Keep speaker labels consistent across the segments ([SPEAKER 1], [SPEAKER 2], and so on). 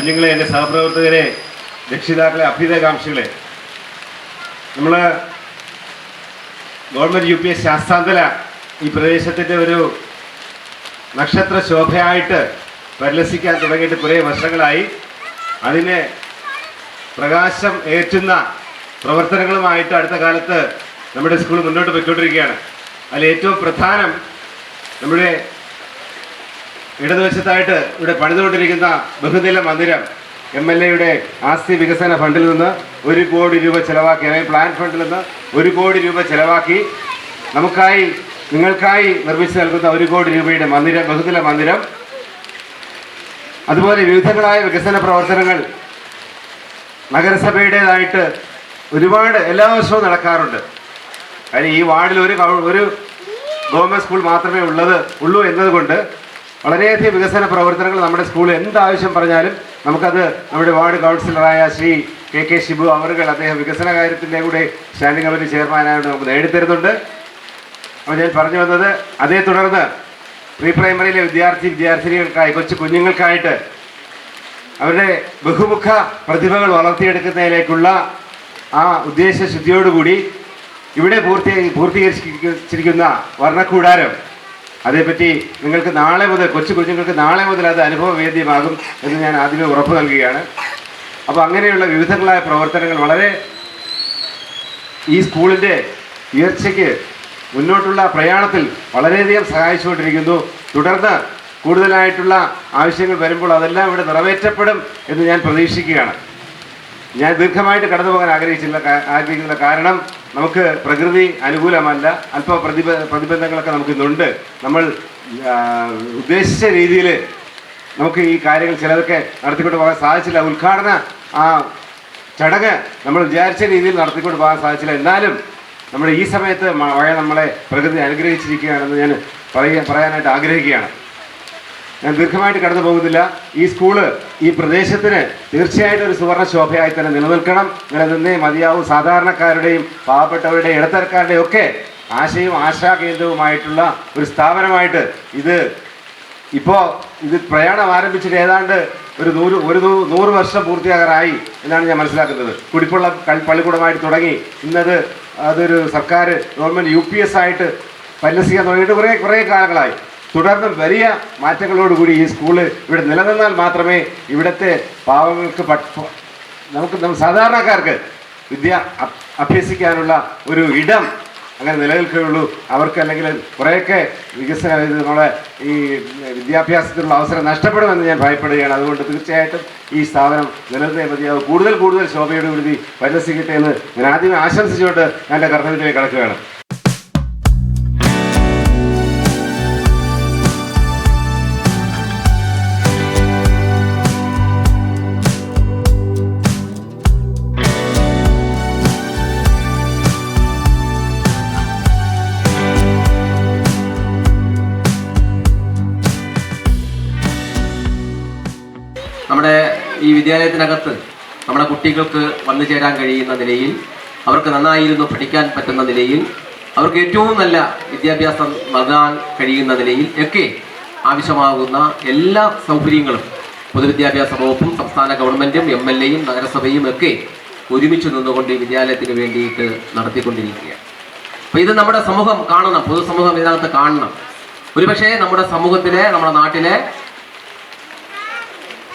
[SPEAKER 1] കുഞ്ഞുങ്ങളെ എന്റെ സഹപ്രവർത്തകരെ രക്ഷിതാക്കളെ അഭ്യുതകാംക്ഷികളെ നമ്മൾ government U P S Sasthanthala ഈ പ്രദേശത്തിന്റെ ഒരു നക്ഷത്ര ശോഭയായിട്ട് പരിലസിക്കാൻ തുടങ്ങിയിട്ട് കുറേ വർഷങ്ങളായി. അതിനെ പ്രകാശം ഏറ്റുന്ന പ്രവർത്തനങ്ങളുമായിട്ട് അടുത്ത കാലത്ത് നമ്മുടെ സ്കൂൾ മുന്നോട്ട് പോയിക്കൊണ്ടിരിക്കുകയാണ്. അതിൽ ഏറ്റവും പ്രധാനം നമ്മുടെ ഇടതുവശത്തായിട്ട് ഇവിടെ പണിതുകൊണ്ടിരിക്കുന്ന ബഹുനില മന്ദിരം എം എൽ എയുടെ ആസ്തി വികസന ഫണ്ടിൽ നിന്ന് ഒരു കോടി രൂപ ചിലവാക്കി അല്ലെങ്കിൽ പ്ലാൻ ഫണ്ടിൽ നിന്ന് ഒരു കോടി രൂപ ചിലവാക്കി നമുക്കായി നിങ്ങൾക്കായി നിർമ്മിച്ചു നൽകുന്ന ഒരു കോടി രൂപയുടെ മന്ദിരം ബഹുനില മന്ദിരം. അതുപോലെ വിവിധങ്ങളായ വികസന പ്രവർത്തനങ്ങൾ നഗരസഭയുടേതായിട്ട് ഒരുപാട് എല്ലാ വർഷവും നടക്കാറുണ്ട്. കാര്യം ഈ വാർഡിൽ ഒരു ഒരു ഗവൺമെന്റ് സ്കൂൾ മാത്രമേ ഉള്ളത് ഉള്ളൂ എന്നതുകൊണ്ട് വളരെയധികം വികസന പ്രവർത്തനങ്ങൾ നമ്മുടെ സ്കൂളിൽ എന്താവശ്യം പറഞ്ഞാലും നമുക്കത് നമ്മുടെ വാർഡ് കൗൺസിലറായ ശ്രീ കെ കെ ഷിബു അവറുകൾ അദ്ദേഹം വികസന കാര്യത്തിന്റെ കൂടെ സ്റ്റാൻഡിംഗ് കമ്മിറ്റി ചെയർമാനായിട്ട് നമുക്ക് നേടിത്തരുന്നുണ്ട്. അപ്പോൾ ഞാൻ പറഞ്ഞു വന്നത് അതേ തുടർന്ന് പ്രീ പ്രൈമറിയിലെ വിദ്യാർത്ഥി വിദ്യാർത്ഥിനികൾക്കായി കൊച്ചു കുഞ്ഞുങ്ങൾക്കായിട്ട് അവരുടെ ബഹുമുഖ പ്രതിഭകൾ വളർത്തിയെടുക്കുന്നതിലേക്കുള്ള ആ ഉദ്ദേശ ശുദ്ധിയോടുകൂടി ഇവിടെ പൂർത്തി പൂർത്തീകരിച്ചിരിക്കുന്ന വർണക്കൂടാരം അതേപ്പറ്റി നിങ്ങൾക്ക് നാളെ മുതൽ കൊച്ചു കുഞ്ഞുങ്ങൾക്ക് നാളെ മുതൽ അത് അനുഭവവേദ്യമാകും എന്ന് ഞാൻ ആദ്യമേ ഉറപ്പ് നൽകുകയാണ്. അപ്പോൾ അങ്ങനെയുള്ള വിവിധങ്ങളായ പ്രവർത്തനങ്ങൾ വളരെ ഈ സ്കൂളിന്റെ ഉയർച്ചയ്ക്ക് മുന്നോട്ടുള്ള പ്രയാണത്തിൽ വളരെയധികം സഹായിച്ചുകൊണ്ടിരിക്കുന്നു. തുടർന്ന് കൂടുതലായിട്ടുള്ള ആവശ്യങ്ങൾ വരുമ്പോൾ അതെല്ലാം ഇവിടെ നിറവേറ്റപ്പെടും എന്ന് ഞാൻ പ്രതീക്ഷിക്കുകയാണ്. ഞാൻ ദീർഘമായിട്ട് കടന്നു പോകാൻ ആഗ്രഹിച്ചില്ല ആഗ്രഹിക്കുന്നില്ല കാരണം നമുക്ക് പ്രകൃതി അനുകൂലമല്ല അല്പ പ്രതിബ പ്രതിബന്ധങ്ങളൊക്കെ നമുക്ക് ഇന്നുണ്ട് നമ്മൾ ഉദ്ദേശിച്ച രീതിയിൽ നമുക്ക് ഈ കാര്യങ്ങൾ ചിലതൊക്കെ നടത്തിക്കൊണ്ട് പോകാൻ സാധിച്ചില്ല. ഉദ്ഘാടന ആ ചടങ്ങ് നമ്മൾ വിചാരിച്ച രീതിയിൽ നടത്തിക്കൊണ്ട് പോകാൻ സാധിച്ചില്ല. എന്നാലും നമ്മുടെ ഈ സമയത്ത് മഴ നമ്മളെ പ്രകൃതി അനുഗ്രഹിച്ചിരിക്കുകയാണെന്ന് ഞാൻ പറയാനായിട്ട് ആഗ്രഹിക്കുകയാണ്. ഞാൻ ദീർഘമായിട്ട് കടന്നു പോകുന്നില്ല. ഈ സ്കൂൾ ഈ പ്രദേശത്തിന് തീർച്ചയായിട്ടും ഒരു സുവർണ ശോഭയായി തന്നെ നിലനിൽക്കണം. നിലനിന്നേ മതിയാവും. സാധാരണക്കാരുടെയും പാവപ്പെട്ടവരുടെയും ഇടത്തരക്കാരുടെയും ഒക്കെ ആശയവും ആശാകേന്ദ്രവുമായിട്ടുള്ള ഒരു സ്ഥാപനമായിട്ട് ഇത് ഇപ്പോൾ ഇത് പ്രയാണം ആരംഭിച്ചിട്ട് ഏതാണ്ട് ഒരു നൂറ് ഒരു നൂറ് വർഷം പൂർത്തിയാകാറായി എന്നാണ് ഞാൻ മനസ്സിലാക്കുന്നത്. കുടിപ്പുള്ള പള്ളിക്കൂടമായിട്ട് തുടങ്ങി. ഇന്നത് അതൊരു സർക്കാർ ഗവൺമെന്റ് യു പി എസ് ആയിട്ട് പരിലസിക്കാൻ തുടങ്ങിയിട്ട് കുറേ കുറേ കാലങ്ങളായി. തുടർന്നും വലിയ മാറ്റങ്ങളോടുകൂടി ഈ സ്കൂൾ ഇവിടെ നിലനിന്നാൽ മാത്രമേ ഇവിടുത്തെ പാവങ്ങൾക്ക് നമുക്ക് സാധാരണക്കാർക്ക് വിദ്യ അഭ്- അഭ്യസിക്കാനുള്ള ഒരു ഇടം അങ്ങനെ നിലനിൽക്കുകയുള്ളൂ. അവർക്ക് അല്ലെങ്കിൽ കുറേയൊക്കെ വികസന നമ്മളെ ഈ വിദ്യാഭ്യാസത്തിനുള്ള അവസരം നഷ്ടപ്പെടുമെന്ന് ഞാൻ ഭയപ്പെടുകയാണ്. അതുകൊണ്ട് തീർച്ചയായിട്ടും ഈ സ്ഥാപനം നിലനിർത്തേ മതിയാവും കൂടുതൽ കൂടുതൽ ശോഭയോടുകൂടി പരിരസിക്കട്ടെ എന്ന് ഞാൻ ആദ്യമേ ആശംസിച്ചുകൊണ്ട് എന്റെ കർത്തവ്യത്തിലേക്ക് കടക്കുകയാണ്.
[SPEAKER 2] വിദ്യാലയത്തിനകത്ത് നമ്മുടെ കുട്ടികൾക്ക് വന്നു ചേരാൻ കഴിയുന്ന നിലയിൽ അവർക്ക് നന്നായിരുന്നു പഠിക്കാൻ പറ്റുന്ന നിലയിൽ അവർക്ക് ഏറ്റവും നല്ല വിദ്യാഭ്യാസം നൽകാൻ കഴിയുന്ന നിലയിൽ ഒക്കെ ആവശ്യമാകുന്ന എല്ലാ സൗകര്യങ്ങളും പൊതുവിദ്യാഭ്യാസ വകുപ്പും സംസ്ഥാന ഗവൺമെന്റും എം എൽ എയും നഗരസഭയും ഒക്കെ ഒരുമിച്ച് നിന്നുകൊണ്ട് ഈ വിദ്യാലയത്തിന് വേണ്ടിയിട്ട് നടത്തിക്കൊണ്ടിരിക്കുകയാണ്. അപ്പോൾ ഇത് നമ്മുടെ സമൂഹം കാണണം പൊതുസമൂഹം ഇതിനകത്ത് കാണണം. ഒരുപക്ഷെ നമ്മുടെ സമൂഹത്തിലെ നമ്മുടെ നാട്ടിലെ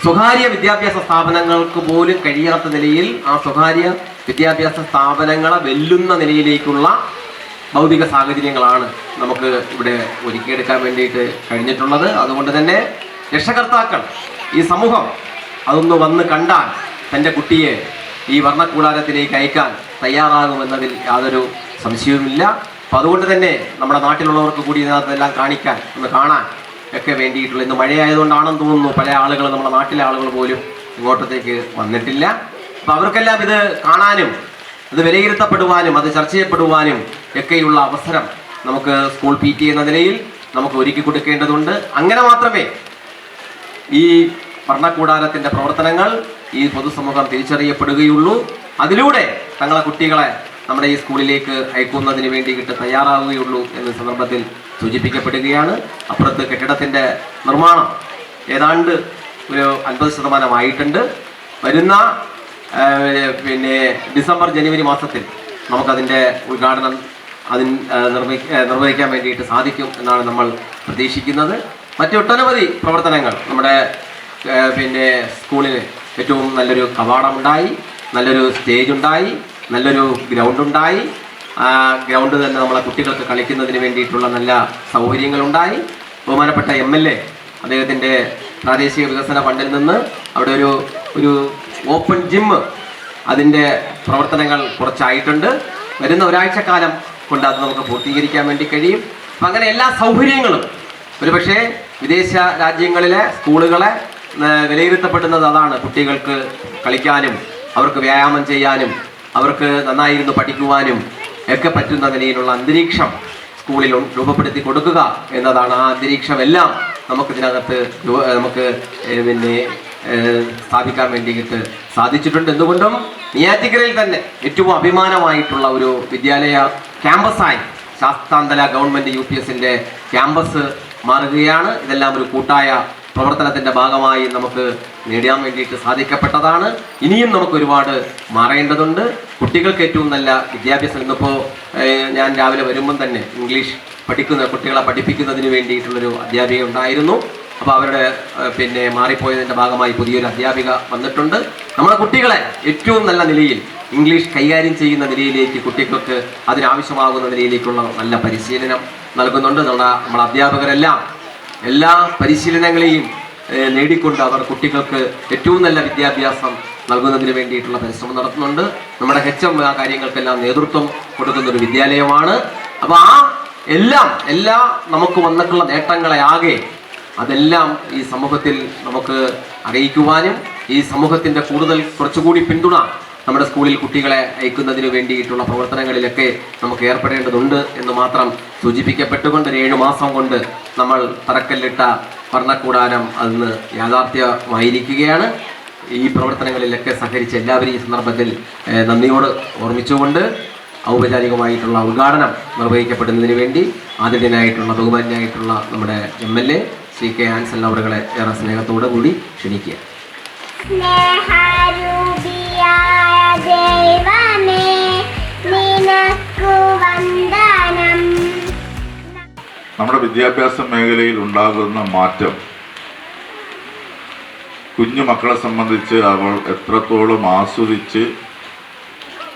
[SPEAKER 2] സ്വകാര്യ വിദ്യാഭ്യാസ സ്ഥാപനങ്ങൾക്ക് പോലും കഴിയാത്ത നിലയിൽ ആ സ്വകാര്യ വിദ്യാഭ്യാസ സ്ഥാപനങ്ങളെ വെല്ലുന്ന നിലയിലേക്കുള്ള ഭൗതിക സാഹചര്യങ്ങളാണ് നമുക്ക് ഇവിടെ ഒരുക്കിയെടുക്കാൻ വേണ്ടിയിട്ട് കഴിഞ്ഞിട്ടുള്ളത്. അതുകൊണ്ട് തന്നെ രക്ഷകർത്താക്കൾ ഈ സമൂഹം അതൊന്ന് വന്ന് കണ്ടാൽ തന്റെ കുട്ടിയെ ഈ വർണക്കൂടാരത്തിലേക്ക് അയക്കാൻ തയ്യാറാകുമെന്നതിൽ യാതൊരു സംശയവുമില്ല. അപ്പം അതുകൊണ്ട് തന്നെ നമ്മുടെ നാട്ടിലുള്ളവർക്ക് കൂടി ഇതിനകത്തെല്ലാം കാണിക്കാൻ ഒന്ന് കാണാൻ ഒക്കെ വേണ്ടിയിട്ടുള്ള ഇന്ന് മഴയായതുകൊണ്ടാണെന്ന് തോന്നുന്നു പല ആളുകൾ നമ്മുടെ നാട്ടിലെ ആളുകൾ പോലും ഇങ്ങോട്ടത്തേക്ക് വന്നിട്ടില്ല. അപ്പം അവർക്കെല്ലാം ഇത് കാണാനും അത് വിലയിരുത്തപ്പെടുവാനും അത് ചർച്ച ചെയ്യപ്പെടുവാനും ഒക്കെയുള്ള അവസരം നമുക്ക് സ്കൂൾ പി ടി എന്ന നിലയിൽ നമുക്ക് ഒരുക്കി കൊടുക്കേണ്ടതുണ്ട്. അങ്ങനെ മാത്രമേ ഈ ഭരണകൂടാരത്തിന്റെ പ്രവർത്തനങ്ങൾ ഈ പൊതുസമൂഹം തിരിച്ചറിയപ്പെടുകയുള്ളൂ. അതിലൂടെ തങ്ങളെ കുട്ടികളെ നമ്മുടെ ഈ സ്കൂളിലേക്ക് അയക്കുന്നതിന് വേണ്ടിയിട്ട് തയ്യാറാവുകയുള്ളൂ എന്ന സന്ദർഭത്തിൽ സൂചിപ്പിക്കപ്പെടുകയാണ്. അപ്പുറത്ത് കെട്ടിടത്തിന്റെ നിർമ്മാണം ഏതാണ്ട് ഒരു അൻപത് ശതമാനമായിട്ടുണ്ട്. വരുന്ന പിന്നെ ഡിസംബർ ജനുവരി മാസത്തിൽ നമുക്കതിന്റെ ഉദ്ഘാടനം അതിന് നിർമ്മി നിർവഹി നിർവഹിക്കാൻ വേണ്ടിയിട്ട് സാധിക്കും എന്നാണ് നമ്മൾ പ്രതീക്ഷിക്കുന്നത്. മറ്റൊട്ടനവധി പ്രവർത്തനങ്ങൾ നമ്മുടെ പിന്നെ സ്കൂളിന് ഏറ്റവും നല്ലൊരു കവാടമുണ്ടായി നല്ലൊരു സ്റ്റേജ് ഉണ്ടായി നല്ലൊരു ഗ്രൗണ്ട് ഉണ്ടായി ആ ഗ്രൗണ്ട് തന്നെ നമ്മളെ കുട്ടികൾക്ക് കളിക്കുന്നതിന് വേണ്ടിയിട്ടുള്ള നല്ല സൗകര്യങ്ങളുണ്ടായി. ബഹുമാനപ്പെട്ട എം എൽ എ അദ്ദേഹത്തിന്റെ പ്രാദേശിക വികസന ഫണ്ടിൽ നിന്ന് അവിടെ ഒരു ഒരു ഓപ്പൺ ജിം അതിന്റെ പ്രവർത്തനങ്ങൾ കുറച്ചായിട്ടുണ്ട്. വരുന്ന ഒരാഴ്ചക്കാലം കൊണ്ട് അത് നമുക്ക് പൂർത്തീകരിക്കാൻ വേണ്ടി കഴിയും. അപ്പം അങ്ങനെ എല്ലാ സൗകര്യങ്ങളും ഒരുപക്ഷെ വിദേശ രാജ്യങ്ങളിലെ സ്കൂളുകളെ വിലയിരുത്തപ്പെടുന്നത് അതാണ് കുട്ടികൾക്ക് കളിക്കാനും അവർക്ക് വ്യായാമം ചെയ്യാനും അവർക്ക് നന്നായിരുന്നു പഠിക്കുവാനും ഒക്കെ പറ്റുന്ന നിലയിലുള്ള അന്തരീക്ഷം സ്കൂളിൽ രൂപപ്പെടുത്തി കൊടുക്കുക എന്നതാണ് ആ അന്തരീക്ഷം എല്ലാം നമുക്കിതിനകത്ത് നമുക്ക് പിന്നെ സ്ഥാപിക്കാൻ വേണ്ടിയിട്ട് സാധിച്ചിട്ടുണ്ട്. എന്തുകൊണ്ടും നിയാറ്റിക്കരയിൽ തന്നെ ഏറ്റവും അഭിമാനമായിട്ടുള്ള ഒരു വിദ്യാലയ ക്യാമ്പസായി ശാസ്താന്തല ഗവൺമെന്റ് യു പി എസിന്റെ ക്യാമ്പസ് മാറുകയാണ്. ഇതെല്ലാം ഒരു കൂട്ടായ പ്രവർത്തനത്തിന്റെ ഭാഗമായി നമുക്ക് നേടാൻ വേണ്ടിയിട്ട് സാധിക്കപ്പെട്ടതാണ്. ഇനിയും നമുക്ക് ഒരുപാട് മാറേണ്ടതുണ്ട്. കുട്ടികൾക്ക് ഏറ്റവും നല്ല വിദ്യാഭ്യാസം ഇന്നിപ്പോൾ ഞാൻ രാവിലെ വരുമ്പം തന്നെ ഇംഗ്ലീഷ് പഠിക്കുന്ന കുട്ടികളെ പഠിപ്പിക്കുന്നതിന് വേണ്ടിയിട്ടുള്ളൊരു അധ്യാപിക ഉണ്ടായിരുന്നു. അപ്പോൾ അവരുടെ പിന്നെ മാറിപ്പോയതിന്റെ ഭാഗമായി പുതിയൊരു അധ്യാപിക വന്നിട്ടുണ്ട്. നമ്മുടെ കുട്ടികളെ ഏറ്റവും നല്ല നിലയിൽ ഇംഗ്ലീഷ് കൈകാര്യം ചെയ്യുന്ന നിലയിലേക്ക് കുട്ടികൾക്ക് അതിനാവശ്യമാകുന്ന നിലയിലേക്കുള്ള നല്ല പരിശീലനം നൽകുന്നുണ്ട്. നമ്മുടെ നമ്മുടെ അധ്യാപകരെല്ലാം എല്ലാ പരിശീലനങ്ങളെയും നേടിക്കൊണ്ട് അവർ കുട്ടികൾക്ക് ഏറ്റവും നല്ല വിദ്യാഭ്യാസം നൽകുന്നതിന് വേണ്ടിയിട്ടുള്ള പരിശ്രമം നടത്തുന്നുണ്ട്. നമ്മുടെ ഹെച്ച് എം ആ കാര്യങ്ങൾക്കെല്ലാം നേതൃത്വം കൊടുക്കുന്ന ഒരു വിദ്യാലയമാണ്. അപ്പോൾ ആ എല്ലാം എല്ലാ നമുക്ക് വന്നിട്ടുള്ള നേട്ടങ്ങളെ ആകെ അതെല്ലാം ഈ സമൂഹത്തിൽ നമുക്ക് അറിയിക്കുവാനും ഈ സമൂഹത്തിന്റെ കൂടുതൽ കുറച്ചുകൂടി പിന്തുണ നമ്മുടെ സ്കൂളിൽ കുട്ടികളെ അയക്കുന്നതിന് വേണ്ടിയിട്ടുള്ള പ്രവർത്തനങ്ങളിലൊക്കെ നമുക്ക് ഏർപ്പെടേണ്ടതുണ്ട് എന്ന് മാത്രം സൂചിപ്പിക്കപ്പെട്ടുകൊണ്ട് ഒരു ഏഴു മാസം കൊണ്ട് നമ്മൾ തറക്കല്ലിട്ട ഭരണകൂടാരം അന്ന് യാഥാർത്ഥ്യമായിരിക്കുകയാണ്. ഈ പ്രവർത്തനങ്ങളിലൊക്കെ സഹകരിച്ച എല്ലാവരും ഈ സന്ദർഭത്തിൽ നന്ദിയോട് ഓർമ്മിച്ചുകൊണ്ട് ഔപചാരികമായിട്ടുള്ള ഉദ്ഘാടനം നിർവഹിക്കപ്പെടുന്നതിന് വേണ്ടി ആദ്യദിനായിട്ടുള്ള ബഹുമാനായിട്ടുള്ള നമ്മുടെ M L A Shri K Ansal അവറുകളെ ഏറെ സ്നേഹത്തോടു കൂടി ക്ഷണിക്കുക
[SPEAKER 3] വന്ദനം.
[SPEAKER 4] നമ്മുടെ വിദ്യാഭ്യാസ മേഖലയിൽ ഉണ്ടാകുന്ന മാറ്റം കുഞ്ഞു മക്കളെ സംബന്ധിച്ച് അവൾ എത്രത്തോളം ആസ്വദിച്ച്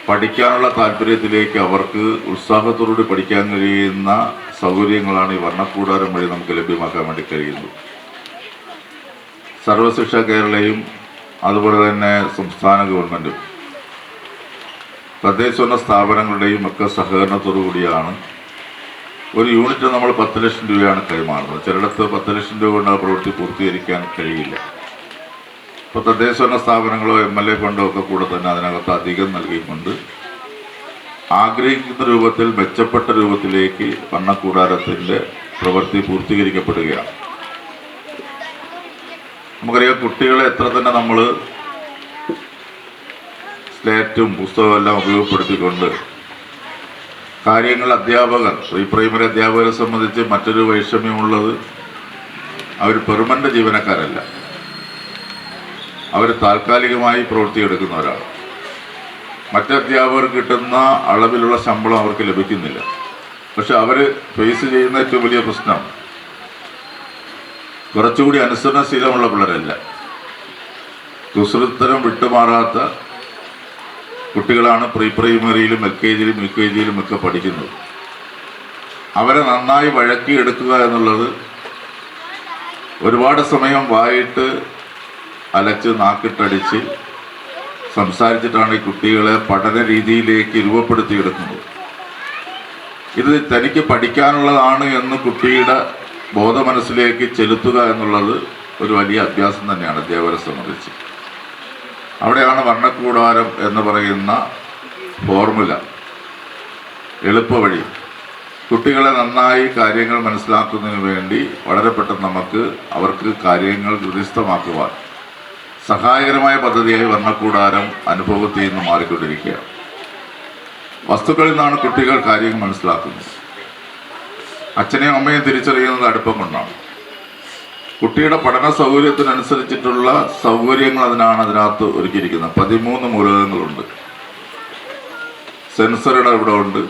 [SPEAKER 4] പഠിക്കാനുള്ള താല്പര്യത്തിലേക്ക് അവർക്ക് ഉത്സാഹത്തോടുകൂടി പഠിക്കാൻ കഴിയുന്ന സൗകര്യങ്ങളാണ് ഈ വർണക്കൂടാരം വഴി നമുക്ക് ലഭ്യമാക്കാൻ വേണ്ടി കഴിയുന്നത്. സർവശിക്ഷ കേരളയും അതുപോലെ തന്നെ സംസ്ഥാന ഗവൺമെന്റും തദ്ദേശഭരണ സ്ഥാപനങ്ങളുടെയും ഒക്കെ സഹകരണത്തോടു കൂടിയാണ് ഒരു യൂണിറ്റ് നമ്മൾ പത്ത് ലക്ഷം രൂപയാണ് കൈമാറുന്നത്. ചിലയിടത്ത് പത്ത് ലക്ഷം രൂപ കൊണ്ട് ആ പ്രവൃത്തി പൂർത്തീകരിക്കാൻ കഴിയില്ല. ഇപ്പോൾ തദ്ദേശഭരണ സ്ഥാപനങ്ങളോ എം എൽ എ ഫണ്ടോ ഒക്കെ കൂടെ തന്നെ അതിനകത്ത് അധികം നൽകിക്കൊണ്ട് ആഗ്രഹിക്കുന്ന രൂപത്തിൽ മെച്ചപ്പെട്ട രൂപത്തിലേക്ക് വണ്ണക്കൂടാരത്തിന്റെ പ്രവൃത്തി പൂർത്തീകരിക്കപ്പെടുകയാണ്. നമുക്കറിയാം കുട്ടികളെ എത്ര തന്നെ നമ്മൾ സ്ലേറ്റും പുസ്തകവും എല്ലാം ഉപയോഗപ്പെടുത്തിക്കൊണ്ട് കാര്യങ്ങൾ അധ്യാപകർ പ്രീ പ്രൈമറി അധ്യാപകരെ സംബന്ധിച്ച് മറ്റൊരു വൈഷമ്യമുള്ളത് അവർ പെർമനന്റ് ജീവനക്കാരല്ല. അവർ താൽക്കാലികമായി പ്രവൃത്തിയെടുക്കുന്നവരാണ് മറ്റ് അധ്യാപകർക്ക് കിട്ടുന്ന അളവിലുള്ള ശമ്പളം അവർക്ക് ലഭിക്കുന്നില്ല. പക്ഷെ അവർ ഫേസ് ചെയ്യുന്ന ഏറ്റവും വലിയ പ്രശ്നം കുറച്ചുകൂടി അനുസരണശീലമുള്ള പിള്ളേരല്ല. കുസൃത്തരം വിട്ടുമാറാത്ത കുട്ടികളാണ് പ്രീ പ്രൈമറിയിലും എൽ കെ ജിയിലും യു കെ ജിയിലും ഒക്കെ പഠിക്കുന്നത്. അവരെ നന്നായി വഴക്കിയെടുക്കുക എന്നുള്ളത് ഒരുപാട് സമയം വായിട്ട് അലച്ച് നാക്കിട്ടടിച്ച് സംസാരിച്ചിട്ടാണ് ഈ കുട്ടികളെ പഠന രീതിയിലേക്ക് രൂപപ്പെടുത്തിയെടുക്കുന്നത്. ഇത് തനിക്ക് പഠിക്കാനുള്ളതാണ് എന്ന് കുട്ടിയുടെ ബോധമനസ്സിലേക്ക് ചെലുത്തുക എന്നുള്ളത് ഒരു വലിയ അഭ്യാസം തന്നെയാണ് ദേവരെ സംബന്ധിച്ച്. അവിടെയാണ് വർണക്കൂടാരം എന്ന് പറയുന്ന ഫോർമുല. എളുപ്പവഴി. കുട്ടികളെ നന്നായി കാര്യങ്ങൾ മനസ്സിലാക്കുന്നതിന് വേണ്ടി വളരെ പെട്ടെന്ന് നമുക്ക് അവർക്ക് കാര്യങ്ങൾ ഹൃദയസ്ഥമാക്കുവാൻ സഹായകരമായ പദ്ധതിയായി വർണക്കൂടാരം അനുഭവത്തിൽ നിന്ന് മാറിക്കൊണ്ടിരിക്കുക വസ്തുക്കളിൽ നിന്നാണ് കുട്ടികൾ കാര്യങ്ങൾ മനസ്സിലാക്കുന്നത്. അച്ഛനെയും അമ്മയും തിരിച്ചറിയുന്നത് അടുപ്പം കൊണ്ടാണ്. കുട്ടിയുടെ പഠന സൗകര്യത്തിനനുസരിച്ചിട്ടുള്ള സൗകര്യങ്ങൾ അതിനാണ് അതിനകത്ത് ഒരുക്കിയിരിക്കുന്നത്. പതിമൂന്ന് മൂലകങ്ങളുണ്ട്. സെൻസറുടെ ഇവിടെ ഉണ്ട്.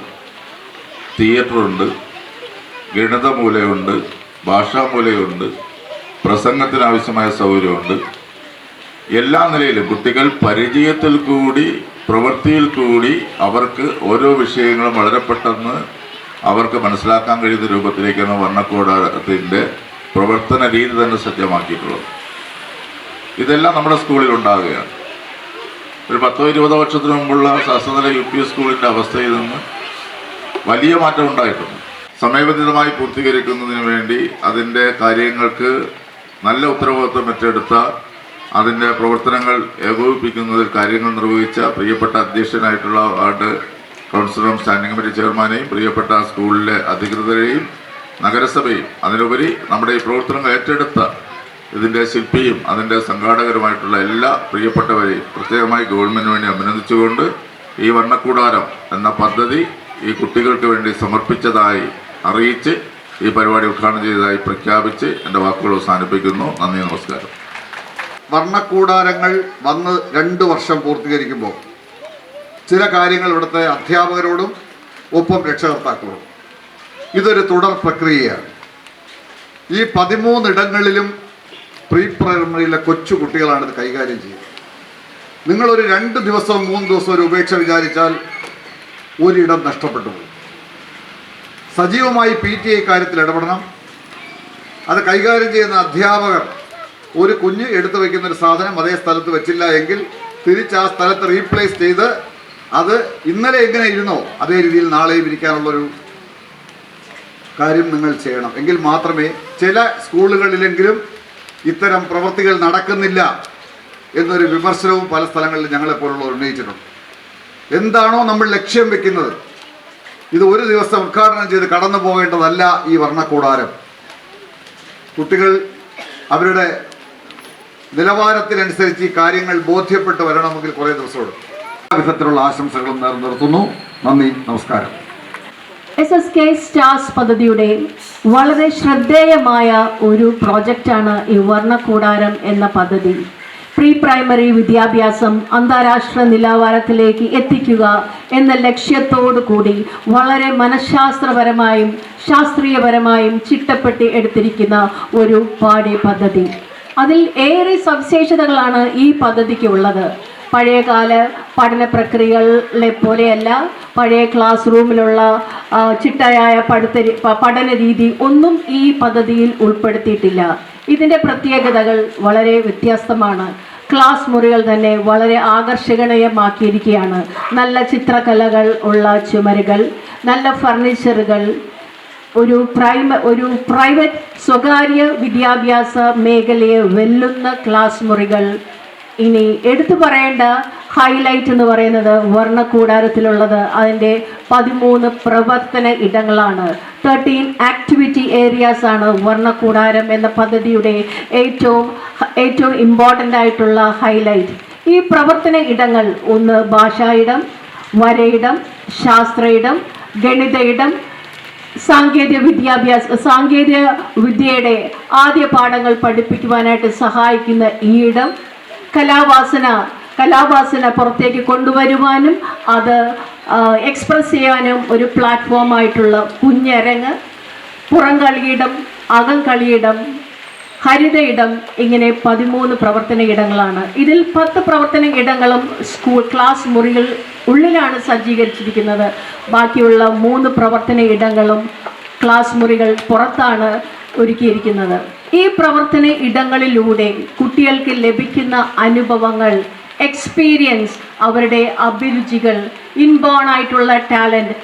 [SPEAKER 4] തിയേറ്ററുണ്ട് ഗണിത മൂലയുണ്ട്. ഭാഷാമൂലയുണ്ട് പ്രസംഗത്തിനാവശ്യമായ സൗകര്യമുണ്ട്. എല്ലാ നിലയിലും കുട്ടികൾ പരിചയത്തിൽ കൂടി പ്രവൃത്തിയിൽ കൂടി അവർക്ക് ഓരോ വിഷയങ്ങളും വളരെ പെട്ടെന്ന് അവർക്ക് മനസ്സിലാക്കാൻ കഴിയുന്ന രൂപത്തിലേക്കാണ് വർണക്കൂടത്തിന്റെ പ്രവർത്തന രീതി തന്നെ സജ്ജമാക്കിയിട്ടുള്ളത്. ഇതെല്ലാം നമ്മുടെ സ്കൂളിൽ ഉണ്ടാവുകയാണ് ഒരു പത്തോ ഇരുപതോ വർഷത്തിന് മുമ്പുള്ള ശാസ്ത്രതല യു പി സ്കൂളിന്റെ അവസ്ഥയിൽ നിന്ന് വലിയ മാറ്റം ഉണ്ടായിട്ടുണ്ട്. സമയബന്ധിതമായി പൂർത്തീകരിക്കുന്നതിന് വേണ്ടി അതിന്റെ കാര്യങ്ങൾക്ക് നല്ല ഉത്തരവാദിത്വം ഏറ്റെടുത്ത അതിന്റെ പ്രവർത്തനങ്ങൾ ഏകോപിപ്പിക്കുന്നതിൽ കാര്യങ്ങൾ നിർവഹിച്ച പ്രിയപ്പെട്ട അധ്യക്ഷനായിട്ടുള്ള വാർഡ് കൗൺസിലറും സ്റ്റാൻഡിംഗ് കമ്മിറ്റി ചെയർമാനെയും പ്രിയപ്പെട്ട സ്കൂളിലെ അധികൃതരെയും നഗരസഭയും അതിനുപരി നമ്മുടെ ഈ പ്രവർത്തനങ്ങൾ ഏറ്റെടുത്ത ഇതിന്റെ ശില്പിയും അതിന്റെ സംഘാടകരുമായിട്ടുള്ള എല്ലാ പ്രിയപ്പെട്ടവരെയും പ്രത്യേകമായി ഗവൺമെന്റിന് വേണ്ടി അഭിനന്ദിച്ചുകൊണ്ട് ഈ വണ്ണക്കൂടാരം എന്ന പദ്ധതി ഈ കുട്ടികൾക്ക് വേണ്ടി സമർപ്പിച്ചതായി അറിയിച്ച് ഈ പരിപാടി ഉദ്ഘാടനം ചെയ്തതായി പ്രഖ്യാപിച്ച് എന്റെ വാക്കുകൾ അവസാനിപ്പിക്കുന്നു. നന്ദി നമസ്കാരം.
[SPEAKER 5] വർണക്കൂടാരങ്ങൾ വന്ന് രണ്ട് വർഷം പൂർത്തീകരിക്കുമ്പോൾ ചില കാര്യങ്ങൾ ഇവിടുത്തെ അധ്യാപകരോടും ഒപ്പം രക്ഷകർത്താക്കളോടും. ഇതൊരു തുടർ പ്രക്രിയയാണ്. ഈ പതിമൂന്നിടങ്ങളിലും പ്രീ പ്രൈമറിയിലെ കൊച്ചു കുട്ടികളാണ് ഇത് കൈകാര്യം ചെയ്യുന്നത്. നിങ്ങളൊരു രണ്ട് ദിവസവും മൂന്ന് ദിവസവും ഒരു ഉപേക്ഷ വിചാരിച്ചാൽ ഒരിടം നഷ്ടപ്പെട്ടു സജീവമായി പി ടി ഐ കാര്യത്തിൽ ഇടപെടണം. അത് കൈകാര്യം ചെയ്യുന്ന അധ്യാപകർ ഒരു കുഞ്ഞ് എടുത്തു വയ്ക്കുന്ന ഒരു സാധനം അതേ സ്ഥലത്ത് വെച്ചില്ല എങ്കിൽ തിരിച്ച് ആ സ്ഥലത്ത് റീപ്ലേസ് ചെയ്ത് അത് ഇന്നലെ എങ്ങനെ ഇരുന്നോ അതേ രീതിയിൽ നാളെയും ഇരിക്കാനുള്ളൊരു കാര്യം നിങ്ങൾ ചെയ്യണം. എങ്കിൽ മാത്രമേ ചില സ്കൂളുകളിലെങ്കിലും ഇത്തരം പ്രവൃത്തികൾ നടക്കുന്നില്ല എന്നൊരു വിമർശനവും പല സ്ഥലങ്ങളിലും ഞങ്ങളെപ്പോലുള്ളവർ ഉന്നയിച്ചിട്ടുണ്ട്. എന്താണോ നമ്മൾ ലക്ഷ്യം വെക്കുന്നത്. ഇത് ഒരു ദിവസം ഉദ്ഘാടനം ചെയ്ത് കടന്നു പോകേണ്ടതല്ല ഈ വർണക്കൂടാരം. കുട്ടികൾ അവരുടെ നിലവാരത്തിനനുസരിച്ച് ഈ കാര്യങ്ങൾ ബോധ്യപ്പെട്ട് വരണമെങ്കിൽ കുറേ ദിവസം എടുക്കും വിധത്തിലുള്ള ആശംസകളും നേർന്നു നിർത്തുന്നു നന്ദി നമസ്കാരം.
[SPEAKER 6] എസ് എസ് കെ സ്റ്റാർസ് പദ്ധതിയുടെ വളരെ ശ്രദ്ധേയമായ ഒരു പ്രോജക്റ്റാണ് ഈ വർണക്കൂടാരം എന്ന പദ്ധതി. പ്രീ പ്രൈമറി വിദ്യാഭ്യാസം അന്താരാഷ്ട്ര നിലവാരത്തിലേക്ക് എത്തിക്കുക എന്ന ലക്ഷ്യത്തോടു കൂടി വളരെ മനഃശാസ്ത്രപരമായും ശാസ്ത്രീയപരമായും ചിട്ടപ്പെട്ട് എടുത്തിരിക്കുന്ന ഒരു പാഠ്യ പദ്ധതി അതിൽ ഏറെ സവിശേഷതകളാണ് ഈ പദ്ധതിക്ക് ഉള്ളത്. പഴയകാല പഠന പ്രക്രിയകളെ പോലെയല്ല പഴയ ക്ലാസ് റൂമിലുള്ള ചിട്ടയായ പഠിത്ത പഠന രീതി ഒന്നും ഈ പദ്ധതിയിൽ ഉൾപ്പെടുത്തിയിട്ടില്ല. ഇതിന്റെ പ്രത്യേകതകൾ വളരെ വ്യത്യസ്തമാണ്. ക്ലാസ് മുറികൾ തന്നെ വളരെ ആകർഷകണീയമാക്കിയിരിക്കുകയാണ്. നല്ല ചിത്രകലകൾ ഉള്ള ചുമരുകൾ നല്ല ഫർണിച്ചറുകൾ ഒരു പ്രൈമ ഒരു പ്രൈവറ്റ് സ്വകാര്യ വിദ്യാഭ്യാസ മേഖലയെ വെല്ലുന്ന ക്ലാസ് മുറികൾ ഇനി എടുത്തു പറയേണ്ട ഹൈലൈറ്റ് എന്ന് പറയുന്നത് വർണകൂടാരത്തിലുള്ളത് അതിന്റെ പതിമൂന്ന് പ്രവർത്തന ഇടങ്ങളാണ്. തേർട്ടീൻ ആക്ടിവിറ്റി ഏരിയാസ് ആണ് വർണകൂടാരം എന്ന പദ്ധതിയുടെ ഏറ്റവും ഏറ്റവും ഇമ്പോർട്ടന്റ് ആയിട്ടുള്ള ഹൈലൈറ്റ് ഈ പ്രവർത്തന ഇടങ്ങൾ ഒന്ന് ഭാഷായിടം വരയിടം ശാസ്ത്രയിടം ഗണിത ഇടം സാങ്കേതിക വിദ്യാഭ്യാസ സാങ്കേതിക വിദ്യയുടെ ആദ്യ പാഠങ്ങൾ പഠിപ്പിക്കുവാനായിട്ട് സഹായിക്കുന്ന ഈ ഇടം. കലാവാസന കലാവാസന പുറത്തേക്ക് കൊണ്ടുവരുവാനും അത് എക്സ്പ്രസ് ചെയ്യാനും ഒരു പ്ലാറ്റ്ഫോമായിട്ടുള്ള കുഞ്ഞരങ്ങ് പുറം കളിയിടം അകം കളിയിടം ഹരിത ഇടം ഇങ്ങനെ പതിമൂന്ന് പ്രവർത്തന ഇടങ്ങളാണ്. ഇതിൽ പത്ത് പ്രവർത്തന ഇടങ്ങളും സ്കൂൾ ക്ലാസ് മുറികൾ ഉള്ളിലാണ് സജ്ജീകരിച്ചിരിക്കുന്നത്. ബാക്കിയുള്ള മൂന്ന് പ്രവർത്തന ഇടങ്ങളും ക്ലാസ് മുറികൾ പുറത്താണ് ഒരുക്കിയിരിക്കുന്നത്. ഈ പ്രവർത്തന ഇടങ്ങളിലൂടെ കുട്ടികൾക്ക് ലഭിക്കുന്ന അനുഭവങ്ങൾ എക്സ്പീരിയൻസ് അവരുടെ അഭിരുചികൾ ഇൻബോൺ ആയിട്ടുള്ള ടാലന്റ്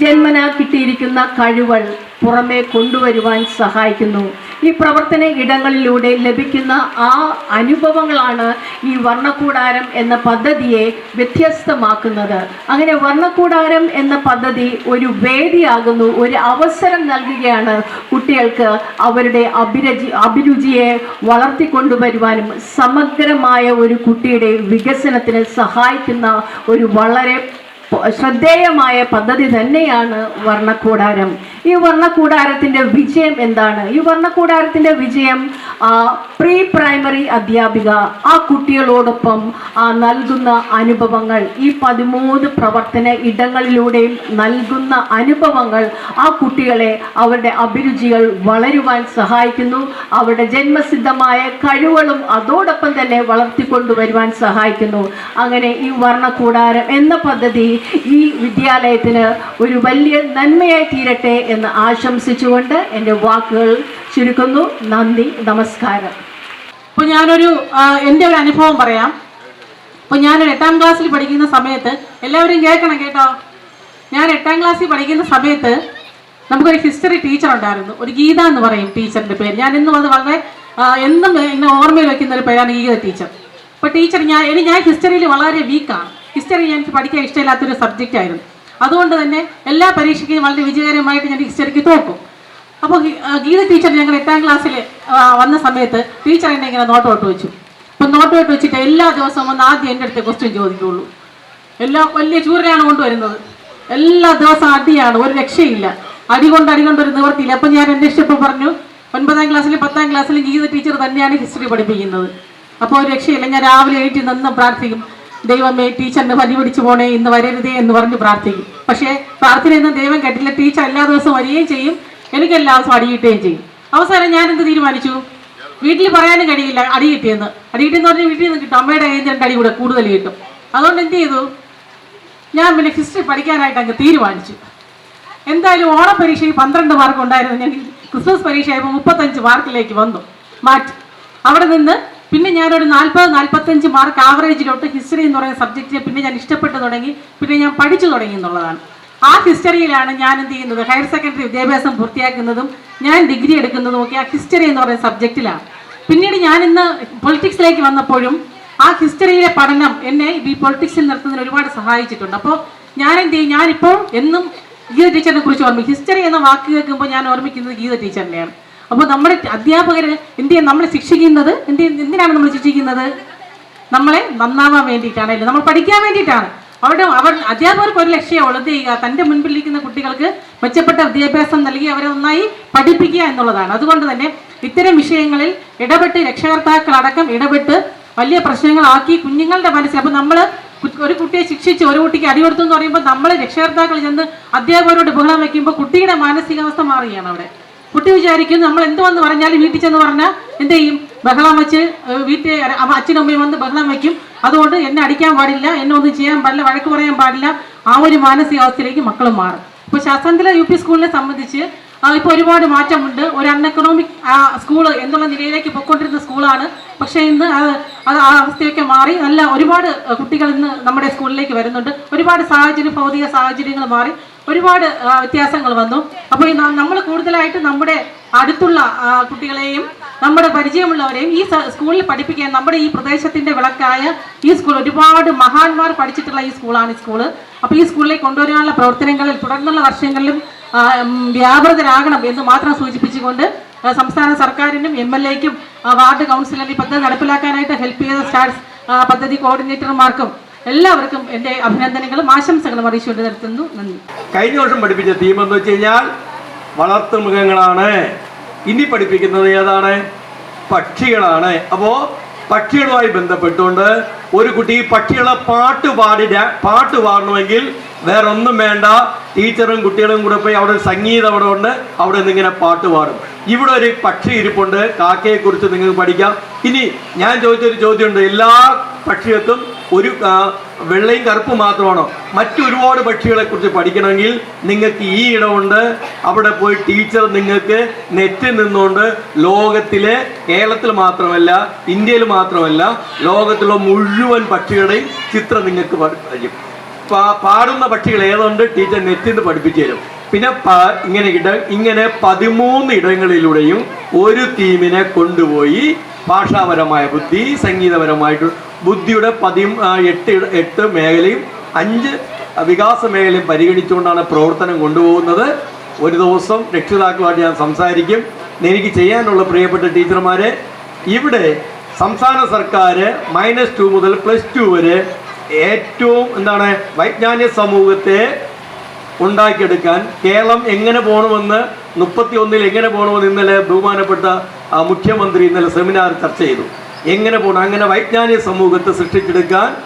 [SPEAKER 6] ജന്മന കിട്ടിയിരിക്കുന്ന കഴിവുകൾ പുറമേ കൊണ്ടുവരുവാൻ സഹായിക്കുന്നു. ഈ പ്രവർത്തന ഇടങ്ങളിലൂടെ ലഭിക്കുന്ന ആ അനുഭവങ്ങളാണ് ഈ വർണക്കൂടാരം എന്ന പദ്ധതിയെ വ്യത്യസ്തമാക്കുന്നത്. അങ്ങനെ വർണക്കൂടാരം എന്ന പദ്ധതി ഒരു വേദിയാകുന്നു ഒരു അവസരം നൽകുകയാണ് കുട്ടികൾക്ക് അവരുടെ അഭിരുചി അഭിരുചിയെ വളർത്തിക്കൊണ്ടുവരുവാനും സമഗ്രമായ ഒരു കുട്ടിയുടെ വികസനത്തിന് സഹായിക്കുന്ന ഒരു വളരെ ശ്രദ്ധേയമായ പദ്ധതി തന്നെയാണ് വർണക്കൂടാരം. ഈ വർണക്കൂടാരത്തിന്റെ വിജയം എന്താണ്? ഈ വർണക്കൂടാരത്തിന്റെ വിജയം പ്രീ പ്രൈമറി അധ്യാപിക ആ കുട്ടികളോടൊപ്പം ആ, നൽകുന്ന അനുഭവങ്ങൾ ഈ പതിമൂന്ന് പ്രവർത്തന ഇടങ്ങളിലൂടെയും നൽകുന്ന അനുഭവങ്ങൾ ആ കുട്ടികളെ അവരുടെ അഭിരുചികൾ വളരുവാൻ സഹായിക്കുന്നു അവരുടെ ജന്മസിദ്ധമായ കഴിവുകളും അതോടൊപ്പം തന്നെ വളർത്തിക്കൊണ്ടുവരുവാൻ സഹായിക്കുന്നു. അങ്ങനെ ഈ വർണക്കൂടാരം എന്ന പദ്ധതി ഈ വിദ്യാലയത്തിന് ഒരു വലിയ നന്മയായി തീരട്ടെ എന്ന് ആശംസിച്ചുകൊണ്ട് എന്റെ വാക്കുകൾ ചുരുക്കുന്നു. നന്ദി നമസ്കാരം.
[SPEAKER 7] ഇപ്പോൾ ഞാനൊരു എന്റെ ഒരു അനുഭവം പറയാം. ഇപ്പോൾ ഞാനൊരു എട്ടാം ക്ലാസ്സിൽ പഠിക്കുന്ന സമയത്ത് എല്ലാവരും കേൾക്കണം കേട്ടോ. ഞാൻ എട്ടാം ക്ലാസ്സിൽ പഠിക്കുന്ന സമയത്ത് നമുക്കൊരു ഹിസ്റ്ററി ടീച്ചർ ഉണ്ടായിരുന്നു. ഒരു ഗീത എന്ന് പറയും ടീച്ചറിന്റെ പേര്. ഞാൻ എന്നും അത് വളരെ എന്നും എന്നെ ഓർമ്മയിൽ വയ്ക്കുന്ന ഒരു പേരാണ് ഗീത ടീച്ചർ. അപ്പോൾ ടീച്ചർ ഞാൻ ഇനി ഞാൻ ഹിസ്റ്ററിയിൽ വളരെ വീക്കാണ് ഹിസ്റ്ററി എനിക്ക് പഠിക്കാൻ ഇഷ്ടമില്ലാത്തൊരു സബ്ജക്റ്റ് ആയിരുന്നു. അതുകൊണ്ട് തന്നെ എല്ലാ പരീക്ഷയ്ക്കും വളരെ വിജയകരമായിട്ട് ഞാൻ ഹിസ്റ്ററിക്ക് തോക്കും. അപ്പോൾ ഗീത ടീച്ചർ ഞങ്ങൾ എട്ടാം ക്ലാസ്സിൽ വന്ന സമയത്ത് ടീച്ചർ എന്നെ ഇങ്ങനെ നോട്ട് ഔട്ട് വെച്ചു. അപ്പം നോട്ട് ഔട്ട് വെച്ചിട്ട് എല്ലാ ദിവസവും വന്ന് ആദ്യം എന്റെ അടുത്ത് ക്വസ്റ്റ്യൻ ചോദിക്കുള്ളൂ. എല്ലാം വലിയ ചൂരനാണ് കൊണ്ടുവരുന്നത്. എല്ലാ ദിവസവും അടിയാണ് ഒരു രക്ഷയില്ല. അടി കൊണ്ട് അടി കൊണ്ട് ഒരു നിവർത്തിയില്ല അപ്പം ഞാൻ അന്വേഷിച്ചപ്പോൾ പറഞ്ഞു ഒൻപതാം ക്ലാസ്സിലും പത്താം ക്ലാസ്സിലും ഗീത ടീച്ചർ തന്നെയാണ് ഹിസ്റ്ററി പഠിപ്പിക്കുന്നത്. അപ്പോൾ ഒരു രക്ഷയില്ല. ഞാൻ രാവിലെ എഴുതി നിന്ന് പ്രാർത്ഥിക്കും ദൈവമേ ടീച്ചറിന് പനി പിടിച്ചു പോണേ ഇന്ന് വരരുതേ എന്ന് പറഞ്ഞ് പ്രാർത്ഥിക്കും. പക്ഷേ പ്രാർത്ഥനയൊന്നും ദൈവം കേട്ടില്ല. ടീച്ചർ എല്ലാ ദിവസവും വരികയും ചെയ്യും. എനിക്ക് എല്ലാ ദിവസവും അടി കിട്ടുകയും ചെയ്യും. അവസാനം ഞാൻ എന്ത് തീരുമാനിച്ചു? വീട്ടിൽ പറയാനും കഴിയില്ല അടി കിട്ടിയെന്ന്. അടി കിട്ടിയെന്ന് പറഞ്ഞാൽ വീട്ടിൽ നിന്ന് കിട്ടും. അമ്മയുടെ കയ്യിൽ അടി കൂടെ കൂടുതൽ കിട്ടും. അതുകൊണ്ട് എന്ത് ചെയ്തു? ഞാൻ പിന്നെ ഹിസ്റ്ററി പഠിക്കാനായിട്ട് അങ്ങ് തീരുമാനിച്ചു. എന്തായാലും ഓണ പരീക്ഷയിൽ പന്ത്രണ്ട് മാർക്ക് ഉണ്ടായിരുന്നു. ഞാൻ ക്രിസ്മസ് പരീക്ഷ ആയപ്പോൾ മുപ്പത്തഞ്ച് മാർക്കിലേക്ക് വന്നു. മാറ്റി. അവിടെ നിന്ന് പിന്നെ ഞാനൊരു നാൽപ്പത് നാൽപ്പത്തഞ്ച് മാർക്ക് ആവറേജിലോട്ട് ഹിസ്റ്ററി എന്ന് പറയുന്ന സബ്ജക്റ്റിനെ പിന്നെ ഞാൻ ഇഷ്ടപ്പെട്ടു തുടങ്ങി പിന്നെ ഞാൻ പഠിച്ചു തുടങ്ങി എന്നുള്ളതാണ്. ആ ഹിസ്റ്ററിയിലാണ് ഞാൻ എന്ത് ചെയ്യുന്നത്? ഹയർ സെക്കൻഡറി വിദ്യാഭ്യാസം പൂർത്തിയാക്കുന്നതും ഞാൻ ഡിഗ്രി എടുക്കുന്നതും ഒക്കെ ആ ഹിസ്റ്ററി എന്ന് പറയുന്ന സബ്ജക്റ്റിലാണ് പിന്നീട് ഞാൻ ഇന്ന് പൊളിറ്റിക്സിലേക്ക് വന്നപ്പോഴും ആ ഹിസ്റ്ററിയിലെ പഠനം എന്നെ ഈ പൊളിറ്റിക്സിൽ നിർത്തുന്നതിന് ഒരുപാട് സഹായിച്ചിട്ടുണ്ട്. അപ്പോൾ ഞാൻ എന്ത് ചെയ്യും? ഞാനിപ്പോൾ എന്നും ഗീത ടീച്ചറിനെ കുറിച്ച് ഓർമ്മിക്കും ഹിസ്റ്ററി എന്ന വാക്ക് കേൾക്കുമ്പോൾ ഞാൻ ഓർമ്മിക്കുന്നത് ഗീത ടീച്ചറിനെയാണ് അപ്പോൾ നമ്മുടെ അധ്യാപകർ എന്ത് ചെയ്യും നമ്മളെ ശിക്ഷിക്കുന്നത്? എന്ത് എന്തിനാണ് നമ്മൾ ശിക്ഷിക്കുന്നത്? നമ്മളെ നന്നാവാൻ വേണ്ടിയിട്ടാണ് അല്ലേ? നമ്മൾ പഠിക്കാൻ വേണ്ടിയിട്ടാണ്. അവിടെ അവർ അധ്യാപകർക്ക് ഒരു ലക്ഷ്യമുള്ളൂ എന്ത് ചെയ്യുക? തന്റെ മുൻപിലിരിക്കുന്ന കുട്ടികൾക്ക് മെച്ചപ്പെട്ട വിദ്യാഭ്യാസം നൽകി അവരെ നന്നായി പഠിപ്പിക്കുക എന്നുള്ളതാണ്. അതുകൊണ്ട് തന്നെ ഇത്തരം വിഷയങ്ങളിൽ ഇടപെട്ട് രക്ഷകർത്താക്കളടക്കം ഇടപെട്ട് വലിയ പ്രശ്നങ്ങളാക്കി കുഞ്ഞുങ്ങളുടെ മനസ്സിൽ. അപ്പോൾ നമ്മൾ ഒരു കുട്ടിയെ ശിക്ഷിച്ച് ഒരു കുട്ടിക്ക് അടി കൊടുത്തു എന്ന് പറയുമ്പോൾ നമ്മൾ രക്ഷകർത്താക്കൾ ചെന്ന് അധ്യാപകരോട് ബഹളം വയ്ക്കുമ്പോൾ കുട്ടിയുടെ മാനസികാവസ്ഥ മാറുകയാണ് അവിടെ. കുട്ടി വിചാരിക്കും നമ്മൾ എന്ത് വന്ന് പറഞ്ഞാലും വീട്ടിൽ ചെന്ന് പറഞ്ഞാൽ എന്ത് ചെയ്യും? ബഹളം വെച്ച് വീട്ടിൽ അച്ഛനും അമ്മയും വന്ന് ബഹളം വെക്കും. അതുകൊണ്ട് എന്നെ അടിക്കാൻ പാടില്ല എന്നെ ഒന്നും ചെയ്യാൻ പാടില്ല വഴക്ക് പറയാൻ പാടില്ല. ആ ഒരു മാനസികാവസ്ഥയിലേക്ക് മക്കൾ മാറും. ഇപ്പോൾ ശാസ്ത്രത്തിലെ യു പി സ്കൂളിനെ സംബന്ധിച്ച് ഇപ്പോൾ ഒരുപാട് മാറ്റമുണ്ട്. ഒരു അൺഎക്കണോമിക് സ്കൂൾ എന്നുള്ള നിലയിലേക്ക് പോയിക്കൊണ്ടിരുന്ന സ്കൂളാണ് പക്ഷേ ഇന്ന് അത് അത് ആ അവസ്ഥയൊക്കെ മാറി. നല്ല ഒരുപാട് കുട്ടികൾ ഇന്ന് നമ്മുടെ സ്കൂളിലേക്ക് വരുന്നുണ്ട്. ഒരുപാട് സാഹചര്യം ഭൗതിക സാഹചര്യങ്ങൾ മാറി. ഒരുപാട് വ്യത്യാസങ്ങൾ വന്നു. അപ്പോൾ നമ്മൾ കൂടുതലായിട്ട് നമ്മുടെ അടുത്തുള്ള കുട്ടികളെയും നമ്മുടെ പരിചയമുള്ളവരെയും ഈ സ്കൂളിൽ പഠിപ്പിക്കാൻ നമ്മുടെ ഈ പ്രദേശത്തിന്റെ വിളക്കായ ഈ സ്കൂൾ ഒരുപാട് മഹാന്മാർ പഠിച്ചിട്ടുള്ള ഈ സ്കൂളാണ് ഈ സ്കൂൾ അപ്പോൾ ഈ സ്കൂളിലേക്ക് കൊണ്ടുവരാനുള്ള പ്രവർത്തനങ്ങളിൽ തുടർന്നുള്ള വർഷങ്ങളിലും വ്യാപൃതരാകണം എന്ന് മാത്രം സൂചിപ്പിച്ചുകൊണ്ട് സംസ്ഥാന സർക്കാരിനും എം എൽ എക്കും വാർഡ് കൗൺസിലിനും ഈ പദ്ധതി നടപ്പിലാക്കാനായിട്ട് ഹെൽപ്പ് ചെയ്ത സ്റ്റാർസ് പദ്ധതി കോർഡിനേറ്റർമാർക്കും എല്ലാവർക്കും എന്റെ അഭിനന്ദനങ്ങളും ആശംസകളും അറിയിച്ചുകൊണ്ട് നിർത്തുന്നു. നന്ദി.
[SPEAKER 8] കഴിഞ്ഞ വർഷം പഠിപ്പിച്ച തീം എന്ന് വെച്ച് കഴിഞ്ഞാൽ വളർത്തു മൃഗങ്ങളാണ്. ഇനി പഠിപ്പിക്കുന്നത് ഏതാണ്? പക്ഷികളാണ്. അപ്പോൾ പക്ഷികളുമായി ബന്ധപ്പെട്ടുകൊണ്ട് ഒരു കുട്ടി പക്ഷികളെ പാട്ട് പാടി പാട്ട് പാടണമെങ്കിൽ വേറെ ഒന്നും വേണ്ട. ടീച്ചറും കുട്ടികളും കൂടെ പോയി അവിടെ ഒരു സംഗീതം അവിടെ ഉണ്ട്. അവിടെ നിന്ന് ഇങ്ങനെ പാട്ട് പാടും. ഇവിടെ ഒരു പക്ഷി ഇരിപ്പുണ്ട്. കാക്കയെ കുറിച്ച് നിങ്ങൾക്ക് പഠിക്കാം. ഇനി ഞാൻ ചോദിച്ചൊരു ചോദ്യമുണ്ട്. എല്ലാ പക്ഷികൾക്കും ഒരു വെള്ളയും കറുപ്പ് മാത്രമാണോ? മറ്റൊരുപാട് പക്ഷികളെ കുറിച്ച് പഠിക്കണമെങ്കിൽ നിങ്ങൾക്ക് ഈ ഇടമുണ്ട്. അവിടെ പോയി ടീച്ചർ നിങ്ങൾക്ക് നെറ്റിൽ നിന്നുകൊണ്ട് ലോകത്തിലെ കേരളത്തിൽ മാത്രമല്ല ഇന്ത്യയിൽ മാത്രമല്ല ലോകത്തിലുള്ള മുഴുവൻ പക്ഷികളുടെയും ചിത്രം നിങ്ങൾക്ക് പഠിക്കും. പാടുന്ന പക്ഷികൾ ഏതുണ്ട്? ടീച്ചർ നെറ്റിൽ നിന്ന് പഠിപ്പിച്ചു തരും. പിന്നെ ഇങ്ങനെ ഇട ഇങ്ങനെ പതിമൂന്ന് ഇടങ്ങളിലൂടെയും ഒരു ടീമിനെ കൊണ്ടുപോയി ഭാഷാപരമായ ബുദ്ധി സംഗീതപരമായിട്ട് ബുദ്ധിയുടെ പതി എട്ട് എട്ട് മേഖലയും അഞ്ച് വികാസ മേഖലയും പരിഗണിച്ചുകൊണ്ടാണ് പ്രവർത്തനം കൊണ്ടുപോകുന്നത്. ഒരു ദിവസം രക്ഷിതാക്കളുമായിട്ട് ഞാൻ സംസാരിക്കും. എനിക്ക് ചെയ്യാനുള്ള പ്രിയപ്പെട്ട ടീച്ചർമാരെ ഇവിടെ സംസ്ഥാന സർക്കാർ മൈനസ് ടു മുതൽ പ്ലസ് ടു വരെ ഏറ്റവും എന്താണ് വൈജ്ഞാനിക സമൂഹത്തെ ഉണ്ടാക്കിയെടുക്കാൻ കേരളം എങ്ങനെ പോകണമെന്ന് മുപ്പത്തി ഒന്നിൽ എങ്ങനെ പോകണമെന്ന് ഇന്നലെ ബഹുമാനപ്പെട്ട മുഖ്യമന്ത്രി ഇന്നലെ സെമിനാർ ചർച്ച ചെയ്തു. എങ്ങനെ പോകണം? അങ്ങനെ വൈജ്ഞാനിക സമൂഹത്തെ സൃഷ്ടിച്ചെടുക്കാൻ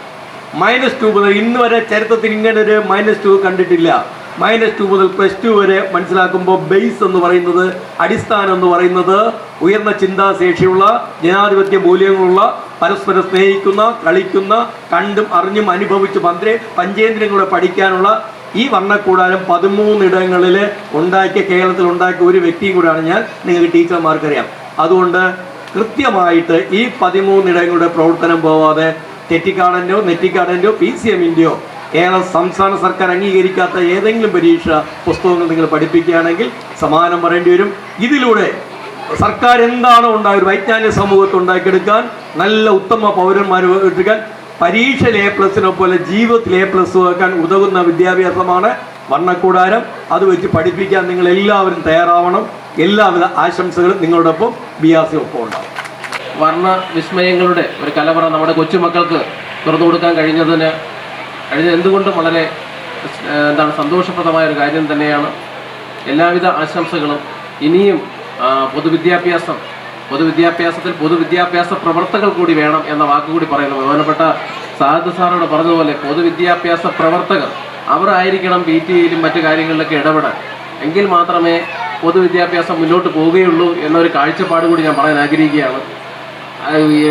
[SPEAKER 8] മൈനസ് ടു ഇന്ന് വരെ ചരിത്രത്തിൽ ഇങ്ങനെ ഒരു മൈനസ് ടു കണ്ടിട്ടില്ല. മൈനസ് ടു മുതൽ പ്ലസ് ടു വരെ മനസ്സിലാക്കുമ്പോൾ ബേസ് എന്ന് പറയുന്നത് അടിസ്ഥാനം എന്ന് പറയുന്നത് ഉയർന്ന ചിന്താശേഷിയുള്ള ജനാധിപത്യ മൂല്യങ്ങളുള്ള പരസ്പരം സ്നേഹിക്കുന്ന കളിക്കുന്ന കണ്ടും അറിഞ്ഞും അനുഭവിച്ച് മന്ത്രി പഞ്ചേന്ദ്രങ്ങളെ പഠിക്കാനുള്ള ഈ വർണക്കൂടാരം പതിമൂന്നിടങ്ങളിൽ ഉണ്ടാക്കിയ കേരളത്തിൽ ഉണ്ടാക്കിയ ഒരു വ്യക്തിയും കൂടെയാണ് ഞാൻ. നിങ്ങൾക്ക് ടീച്ചർമാർക്കറിയാം. അതുകൊണ്ട് കൃത്യമായിട്ട് ഈ പതിമൂന്നിടങ്ങളുടെ പ്രവർത്തനം പോവാതെ തെറ്റിക്കാടന്റെയോ നെറ്റിക്കാടന്റെയോ പി സി എമ്മിന്റെയോ കേരള സംസ്ഥാന സർക്കാർ അംഗീകരിക്കാത്ത ഏതെങ്കിലും പരീക്ഷ പുസ്തകങ്ങൾ നിങ്ങൾ പഠിപ്പിക്കുകയാണെങ്കിൽ സമാനം പറയേണ്ടി വരും. ഇതിലൂടെ സർക്കാർ എന്താണോ ഉണ്ടായ ഒരു വൈജ്ഞാനിക സമൂഹത്തെ ഉണ്ടാക്കിയെടുക്കാൻ നല്ല ഉത്തമ പൗരന്മാർ എടുക്കാൻ പരീക്ഷയിൽ എ പ്ലസിനെ പോലെ ജീവിതത്തിൽ എ പ്ലസ് വെക്കാൻ ഉതകുന്ന വിദ്യാഭ്യാസമാണ് വർണക്കൂടാരം അത് വെച്ച് പഠിപ്പിക്കാൻ നിങ്ങൾ എല്ലാവരും തയ്യാറാവണം. എല്ലാവിധ ആശംസകളും നിങ്ങളോടൊപ്പം ബി ആർ സി ഒപ്പം ഉണ്ടാവും.
[SPEAKER 9] വർണ വിസ്മയങ്ങളുടെ ഒരു കലവറ നമ്മുടെ കൊച്ചുമക്കൾക്ക് തുറന്നു കൊടുക്കാൻ കഴിഞ്ഞതിന് കഴിഞ്ഞത് എന്തുകൊണ്ടും വളരെ എന്താണ് സന്തോഷപ്രദമായ ഒരു കാര്യം തന്നെയാണ്. എല്ലാവിധ ആശംസകളും. ഇനിയും പൊതുവിദ്യാഭ്യാസം പൊതുവിദ്യാഭ്യാസത്തിൽ പൊതുവിദ്യാഭ്യാസ പ്രവർത്തകർ കൂടി വേണം എന്ന വാക്കുകൂടി പറയുന്നു. ബഹുമാനപ്പെട്ട സാദ് സാറോട് പറഞ്ഞതുപോലെ പൊതുവിദ്യാഭ്യാസ പ്രവർത്തകർ അവരായിരിക്കണം പി ടി എയിലും മറ്റു കാര്യങ്ങളിലൊക്കെ ഇടപെടാൻ. എങ്കിൽ മാത്രമേ പൊതുവിദ്യാഭ്യാസം മുന്നോട്ട് പോവുകയുള്ളൂ എന്നൊരു കാഴ്ചപ്പാട് കൂടി ഞാൻ പറയാൻ ആഗ്രഹിക്കുകയാണ്.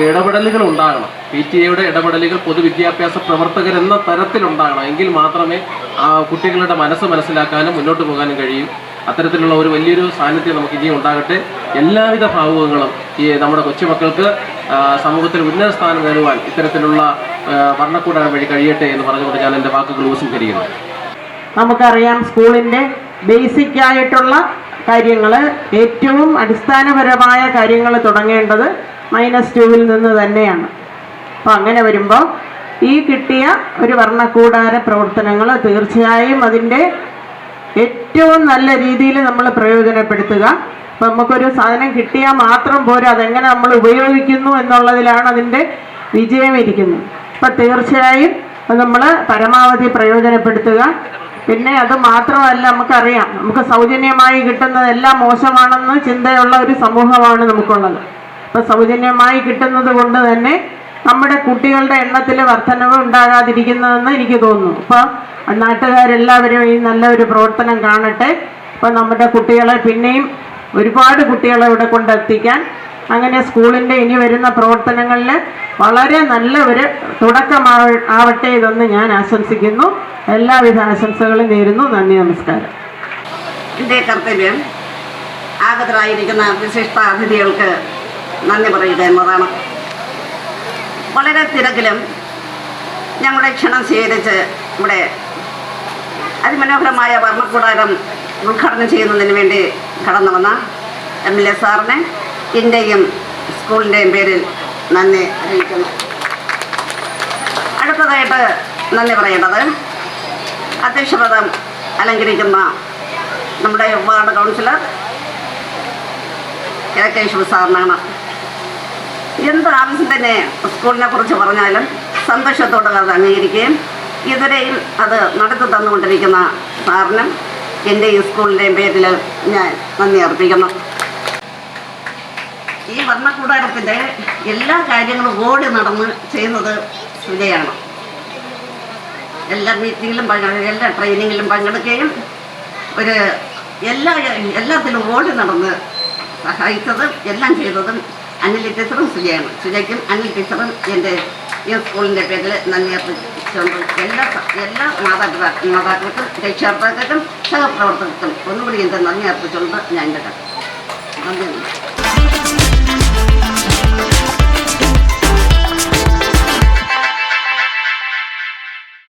[SPEAKER 9] ഇടപെടലുകൾ ഉണ്ടാകണം. പി ടി എയുടെ ഇടപെടലുകൾ പൊതുവിദ്യാഭ്യാസ പ്രവർത്തകർ എന്ന തരത്തിലുണ്ടാകണം. എങ്കിൽ മാത്രമേ ആ കുട്ടികളുടെ മനസ്സ് മനസ്സിലാക്കാനും മുന്നോട്ട് പോകാനും കഴിയും. അത്തരത്തിലുള്ള ഒരു വലിയൊരു സാന്നിധ്യം നമുക്ക് ഇനിയും ഉണ്ടാകട്ടെ. എല്ലാവിധ ഭാവുകങ്ങളും ഈ നമ്മുടെ കൊച്ചുമക്കൾക്ക് സമൂഹത്തിൽ ഉന്നത സ്ഥാനം നേടുവാൻ ഇത്തരത്തിലുള്ള ആ, വഴി കഴിയട്ടെ എന്ന് പറഞ്ഞുകൊണ്ട് ഞാൻ എന്റെ വാക്കുകൾ ഉപസംഹരിക്കുന്നു
[SPEAKER 10] നമുക്കറിയാം സ്കൂളിന്റെ ബേസിക് ആയിട്ടുള്ള കാര്യങ്ങൾ ഏറ്റവും അടിസ്ഥാനപരമായ കാര്യങ്ങൾ തുടങ്ങേണ്ടത് മൈനസ് ടുവിൽ നിന്ന് തന്നെയാണ്. അപ്പോൾ അങ്ങനെ വരുമ്പോൾ ഈ കിട്ടിയ ഒരു വർണക്കൂടാര പ്രവർത്തനങ്ങൾ തീർച്ചയായും അതിന്റെ ഏറ്റവും നല്ല രീതിയിൽ നമ്മൾ പ്രയോജനപ്പെടുത്തുക. അപ്പം നമുക്കൊരു സാധനം കിട്ടിയാൽ മാത്രം പോരാ അതെങ്ങനെ നമ്മൾ ഉപയോഗിക്കുന്നു എന്നുള്ളതിലാണ് അതിന്റെ വിജയം ഇരിക്കുന്നത്. അപ്പം തീർച്ചയായും നമ്മൾ പരമാവധി പ്രയോജനപ്പെടുത്തുക. പിന്നെ അത് മാത്രമല്ല നമുക്കറിയാം നമുക്ക് സൗജന്യമായി കിട്ടുന്നതെല്ലാം മോശമാണെന്ന് ചിന്തയുള്ള ഒരു സമൂഹമാണ് നമുക്കുള്ളത്. അപ്പം സൗജന്യമായി കിട്ടുന്നത് കൊണ്ട് തന്നെ നമ്മുടെ കുട്ടികളുടെ എണ്ണത്തിൽ വർധനവ് ഉണ്ടാകാതിരിക്കുന്നതെന്ന് എനിക്ക് തോന്നുന്നു. അപ്പോൾ നാട്ടുകാരെല്ലാവരും ഈ നല്ല ഒരു പ്രവർത്തനം കാണട്ടെ. അപ്പോൾ നമ്മുടെ കുട്ടികളെ പിന്നെയും ഒരുപാട് കുട്ടികളെ ഇവിടെ കൊണ്ടെത്തിക്കാൻ. അങ്ങനെ സ്കൂളിന്റെ ഇനി വരുന്ന പ്രവർത്തനങ്ങളിൽ വളരെ നല്ല ഒരു തുടക്കമാവ ആവട്ടെ ഇതെന്ന് ഞാൻ ആശംസിക്കുന്നു. എല്ലാവിധ ആശംസകളും നേരുന്നു. നന്ദി നമസ്കാരം.
[SPEAKER 11] എന്റെ കർത്തവ്യം ആഗതരായിരിക്കുന്ന വിശിഷ്ട അതിഥികൾക്ക് നന്ദി പറയുക എന്നതാണ് വളരെ തിരക്കിലും ഞങ്ങളുടെ ക്ഷണം സ്വീകരിച്ച് ഇവിടെ അതിമനോഹരമായ വർണക്കൂടാരം ഉദ്ഘാടനം ചെയ്യുന്നതിന് വേണ്ടി കടന്നു വന്ന എം എൽ എ സാറിനെ എന്റെയും സ്കൂളിന്റെയും പേരിൽ നന്ദി അറിയിക്കുന്നു. അടുത്തതായിട്ട് നന്ദി പറയേണ്ടത് അധ്യക്ഷപദം അലങ്കരിക്കുന്ന നമ്മുടെ വാർഡ് കൗൺസിലർ കെ കേശവ സാറിനാണ്. എന്ത് ആവശ്യം തന്നെ സ്കൂളിനെ കുറിച്ച് പറഞ്ഞാലും സന്തോഷത്തോടെ അത് അംഗീകരിക്കുകയും ഇതുവരെയും അത് നടത്തി തന്നുകൊണ്ടിരിക്കുന്ന സാറിനും എന്റെ ഈ സ്കൂളിന്റെയും പേരിൽ ഞാൻ നന്ദി അർപ്പിക്കുന്നു. ഈ വർണക്കൂടാരത്തിന്റെ എല്ലാ കാര്യങ്ങളും ഓടി നടന്ന് ചെയ്യുന്നത് സുജയാണ് എല്ലാ മീറ്റിങ്ങിലും പങ്കെടുക്കുക എല്ലാ ട്രെയിനിങ്ങിലും പങ്കെടുക്കുകയും ഒരു എല്ലാ എല്ലാത്തിലും ഓടി നടന്ന് സഹായിച്ചതും എല്ലാം ചെയ്തതും അനിൽ ടീച്ചറും സുജയാണ്. സുജയ്ക്കും അനിൽ ടീച്ചറും എന്റെ ഈ സ്കൂളിന്റെ പേരിൽ നന്ദി അർപ്പിച്ചുകൊണ്ട് എല്ലാ എല്ലാ മാതാപിതാ മാതാക്കൾക്കും രക്ഷാകർത്താക്കൾക്കും സഹപ്രവർത്തകർക്കും ഒന്നുകൂടി എന്റെ നന്ദി അർപ്പിച്ചുകൊണ്ട് ഞാൻ എന്റെ നന്ദി